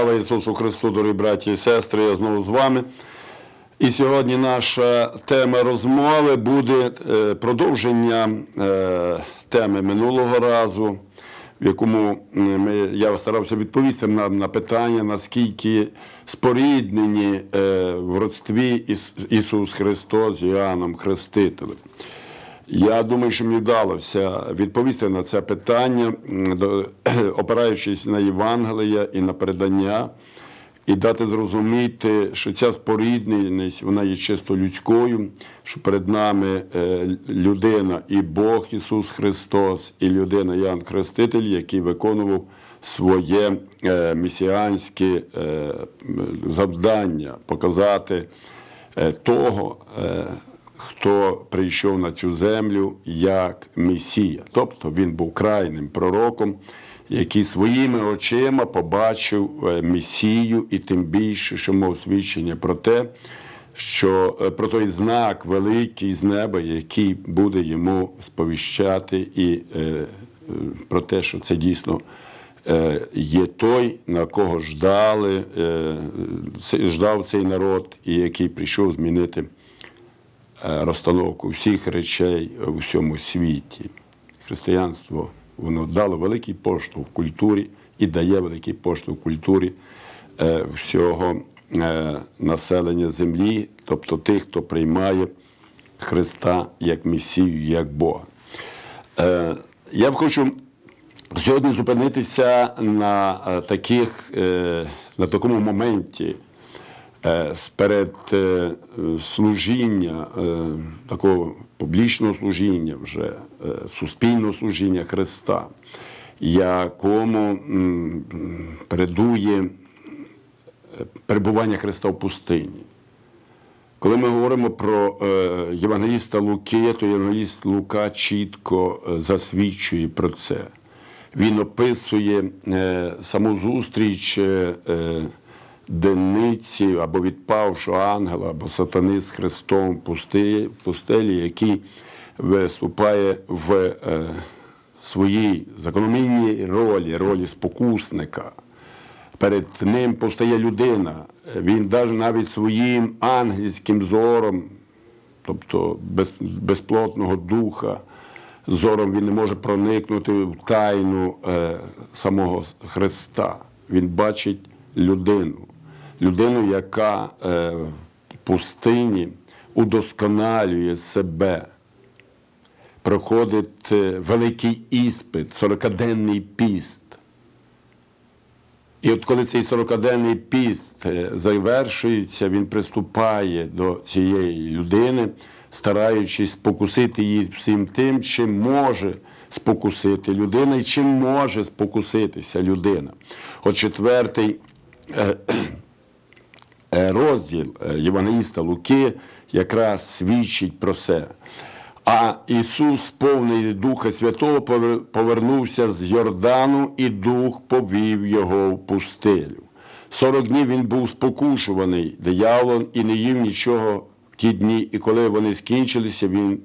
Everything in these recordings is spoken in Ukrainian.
Слава Ісусу Христу, дорогі браті і сестри, я знову з вами. І сьогодні наша тема розмови буде е, продовження е, теми минулого разу, в якому ми, я старався відповісти на, на питання, наскільки споріднені е, в родстві Ісус Христос з Іоанном Хрестителем. Я думаю, що мені вдалося відповісти на це питання, опираючись на Євангелія і на передання, і дати зрозуміти, що ця спорідненість вона є чисто людською, що перед нами е, людина і Бог Ісус Христос, і людина Ян Хреститель, який виконував своє е, месіанське е, завдання показати того хто прийшов на цю землю як Месія. Тобто він був крайним пророком, який своїми очима побачив е, Месію, і тим більше, що мав свідчення про те, що е, про той знак великий з неба, який буде йому сповіщати, і е, про те, що це дійсно. Є той, на кого ждали, ждав цей народ, і який прийшов змінити Е, розстановку всіх речей у всьому світі. Християнство воно дало великий поштовх в культурі і дає великий поштовх в культурі е, всього е, населення землі, тобто тих, хто приймає Христа як Месію, як Бога. Я б хочу сьогодні зупинитися на таких, на такому моменті. Е, сперед е, служіння, е, такого публічного служіння, вже суспільного служіння Христа, якому передує перебування Христа в пустині. Коли ми говоримо про Євангеліста Луки, то Євангеліст Лука чітко засвідчує про це. Він описує саму зустріч денниці або відпавшого ангела, або сатани з Христом в пустелі, який виступає в е, своїй закономірній ролі, ролі спокусника. Перед ним постає людина. Він навіть своїм ангельським зором, тобто без, безплотного духа, зором він не може проникнути в тайну е, самого Христа. Він бачить людину людину, яка е, в пустині удосконалює себе, проходить е, великий іспит, 40-денний піст. І от коли цей 40-денний піст е, завершується, він приступає до цієї людини, стараючись спокусити її всім тим, чим може спокусити людина і чим може спокуситися людина. От четвертий Е, розділ е, Євангеліста Луки якраз свідчить про це. А Ісус, повний Духа Святого, повернувся з Йордану, і Дух повів його в пустелю. Сорок днів він був спокушуваний дияволом і не їв нічого в ті дні, і коли вони скінчилися, він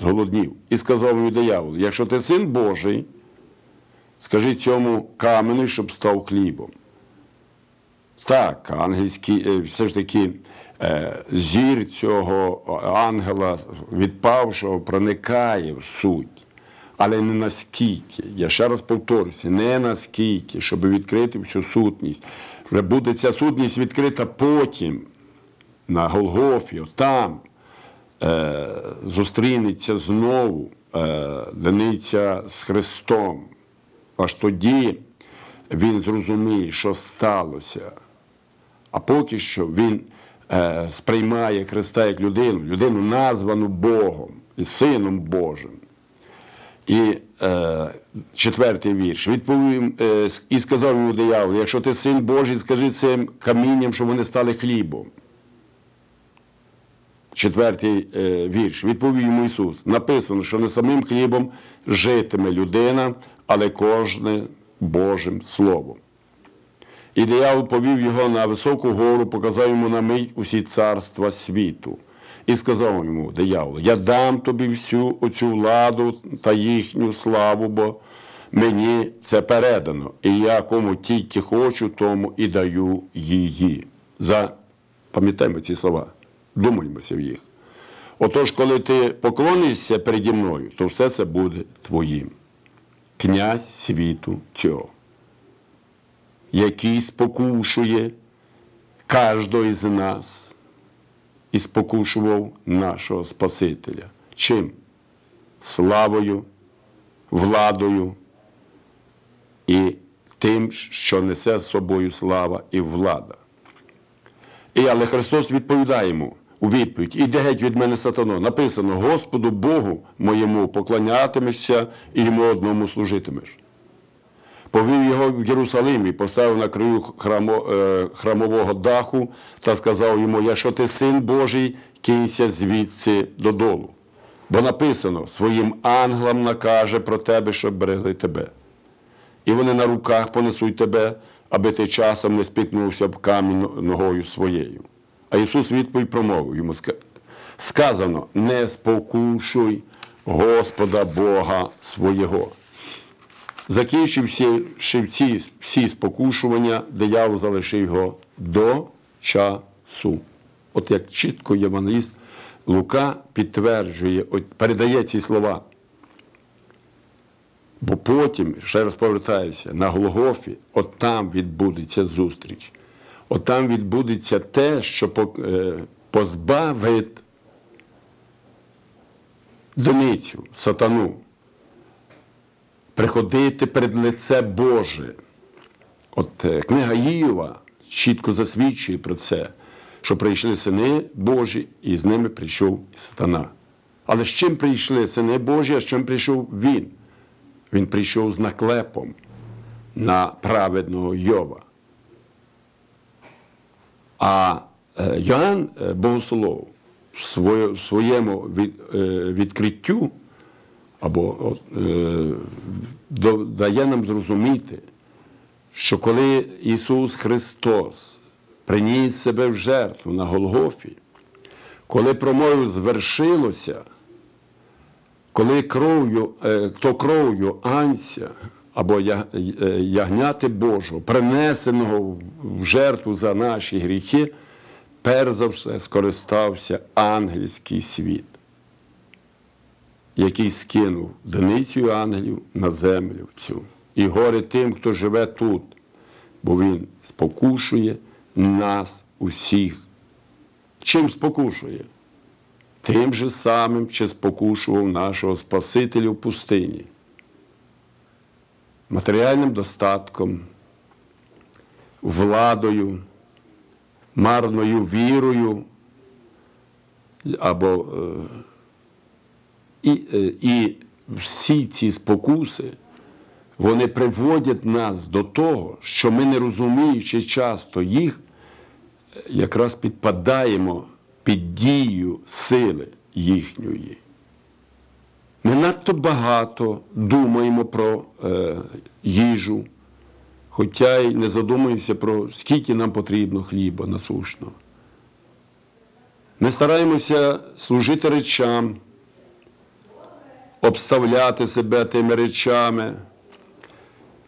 зголоднів. І сказав йому диявол: якщо ти син Божий, скажи цьому каменю, щоб став хлібом. Так, ангельський, е, все ж таки е, зір цього ангела відпавшого проникає в суть, але не наскільки. Я ще раз повторюся, не наскільки, щоб відкрити всю сутність. Вже буде ця сутність відкрита потім на Голгофі, там е, зустрінеться знову е, Дениця з Христом. Аж тоді він зрозуміє, що сталося. А поки що він е, сприймає Христа як людину, людину названу Богом і Сином Божим. І е, четвертий вірш. Відповів е, і сказав йому диявол, якщо ти син Божий, скажи цим камінням, щоб вони стали хлібом. Четвертий е, вірш. Відповів йому Ісус. Написано, що не самим хлібом житиме людина, але кожне Божим Словом. І диявол повів його на високу гору, показав йому на мить усі царства світу. І сказав йому, диявол, я дам тобі всю оцю владу та їхню славу, бо мені це передано, і я кому тільки хочу, тому і даю її. За... Пам'ятаємо ці слова, думаємося в їх. Отож, коли ти поклонишся переді мною, то все це буде твоїм. Князь світу цього, який спокушує кожного із нас і спокушував нашого Спасителя. Чим? Славою, владою і тим, що несе з собою слава і влада. І але Христос відповідає йому у відповідь: Іди геть від мене сатано. Написано: Господу Богу моєму поклонятимешся і йому одному служитимеш. Повів його в Єрусалим і поставив на краю храмо, е, храмового даху та сказав йому: Якщо ти син Божий, кинься звідси додолу. Бо написано, своїм ангелам накаже про тебе, щоб берегли тебе. І вони на руках понесуть тебе, аби ти часом не спікнувся б камінь ногою своєю. А Ісус відповідь промовив йому сказано: не спокушуй Господа Бога свого. Закінчивши всі, всі спокушування, диявол залишив його до часу. От як чітко євангеліст Лука підтверджує, передає ці слова. Бо потім, ще раз повертаюся, на Голгофі, от там відбудеться зустріч. От там відбудеться те, що позбавить доницю, сатану, приходити перед лице Боже. От книга Іова чітко засвідчує про це, що прийшли сини Божі, і з ними прийшов сатана. Але з чим прийшли сини Божі, а з чим прийшов він? Він прийшов з наклепом на праведного Йова. А Йоанн Богослов в своєму відкриттю або дає нам зрозуміти, що коли Ісус Христос приніс себе в жертву на Голгофі, коли промовив звершилося, коли кров'ю, то кров'ю Анця або ягняти Божого, принесеного в жертву за наші гріхи, перш за все скористався ангельський світ, який скинув доницю ангелів на землю цю. І горе тим, хто живе тут, бо він спокушує нас усіх. Чим спокушує? Тим же самим, чи спокушував нашого Спасителя в пустині. Матеріальним достатком, владою, марною вірою або і, і всі ці спокуси, вони приводять нас до того, що ми, не розуміючи часто їх, якраз підпадаємо під дію сили їхньої. Ми надто багато думаємо про е, їжу, хоча й не задумуємося про скільки нам потрібно хліба насушного. Ми стараємося служити речам, обставляти себе тими речами,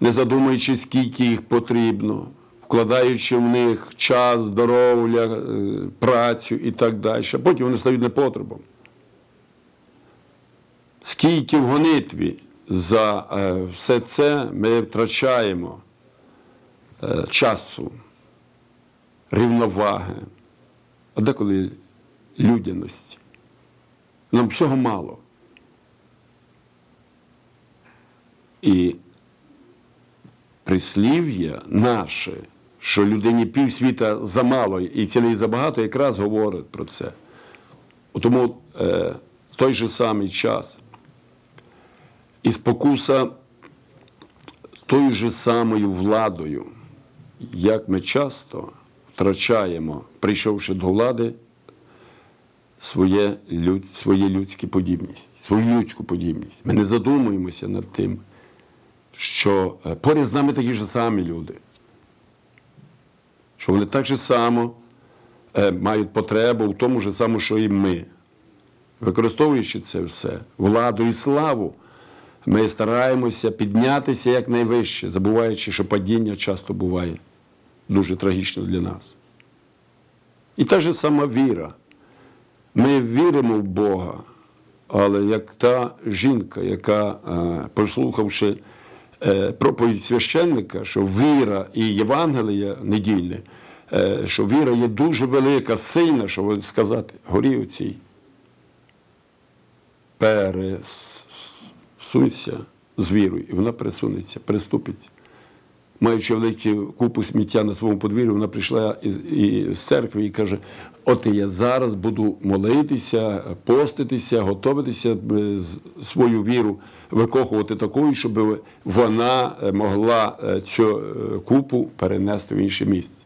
не задумуючи, скільки їх потрібно, вкладаючи в них час, здоров'я, працю і так далі. Потім вони стають непотребом. Скільки в гонитві за все це ми втрачаємо часу, рівноваги, а деколи людяності. Нам всього мало. І прислів'я наше, що людині півсвіта замало і цілий забагато, якраз говорить про це. Тому е, той же самий час і спокуса тою же самою владою, як ми часто втрачаємо, прийшовши до влади, своє, люд, своє людську подібність, свою людську подібність. Ми не задумуємося над тим, що поряд з нами такі ж самі люди, що вони так же само мають потребу в тому ж самому, що і ми. Використовуючи це все, владу і славу, Ми стараємося піднятися якнайвище, забуваючи, що падіння часто буває дуже трагічно для нас. І та ж сама віра. Ми віримо в Бога, але як та жінка, яка, е, прослухавши е, проповідь священника, що віра і Євангелія недільне, е, що віра є дуже велика, сильна, що сказати, горі у цій. Пересунься з вірою, і вона пересунеться, переступиться. Маючи велику купу сміття на своєму подвір'ї, вона прийшла із, із церкви і каже: От я зараз буду молитися, поститися, готуватися е, свою віру викохувати такою, щоб вона е, могла е, цю купу перенести в інше місце.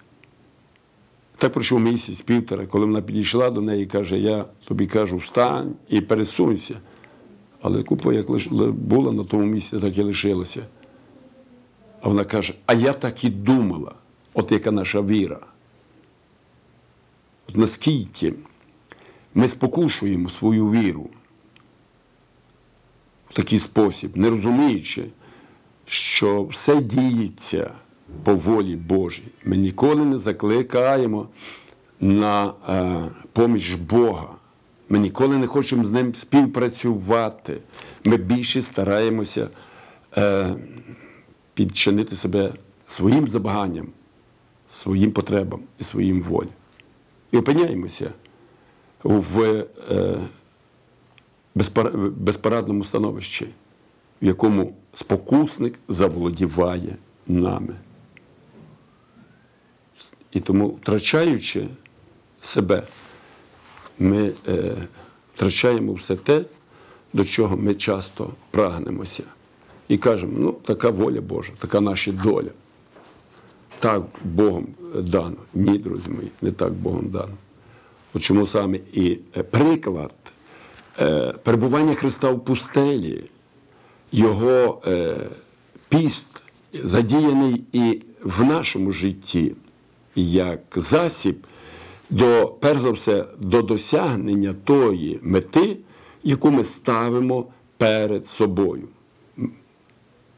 Так пройшов місяць, півтора, коли вона підійшла до неї і каже, я тобі кажу, встань і пересунься. Але купа, як була на тому місці, так і лишилася. А вона каже, а я так і думала, от яка наша віра. От наскільки ми спокушуємо свою віру в такий спосіб, не розуміючи, що все діється по волі Божій. Ми ніколи не закликаємо на е, поміч Бога. Ми ніколи не хочемо з ним співпрацювати. Ми більше стараємося е, підчинити себе своїм забаганням, своїм потребам і своїм волі. І опиняємося в е, безпара- безпорадному становищі, в якому спокусник заволодіває нами. І тому, втрачаючи себе, ми е, втрачаємо все те, до чого ми часто прагнемося. І кажемо, ну, така воля Божа, така наша доля. Так Богом дано. Ні, друзі мої, не так Богом дано. От чому саме і е, приклад е, перебування Христа в пустелі, його е, піст задіяний і в нашому житті як засіб до, перш за все, до досягнення тої мети, яку ми ставимо перед собою.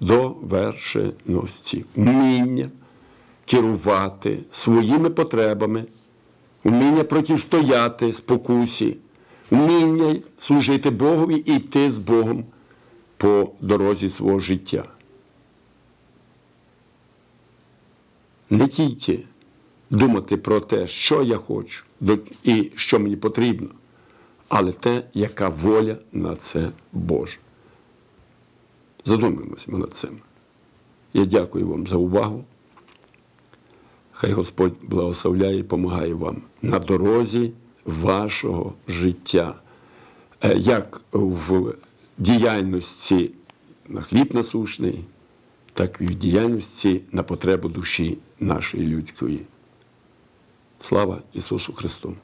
Довершеності, вміння керувати своїми потребами, вміння протистояти спокусі, вміння служити Богові і йти з Богом по дорозі свого життя. Не тільки думати про те, що я хочу і що мені потрібно, але те, яка воля на це Божа. Задумаємося над цим. Я дякую вам за увагу. Хай Господь благословляє і допомагає вам на дорозі вашого життя, Е, як в діяльності на хліб насушний, так і в діяльності на потребу душі нашої людської. Слава Ісусу Христу!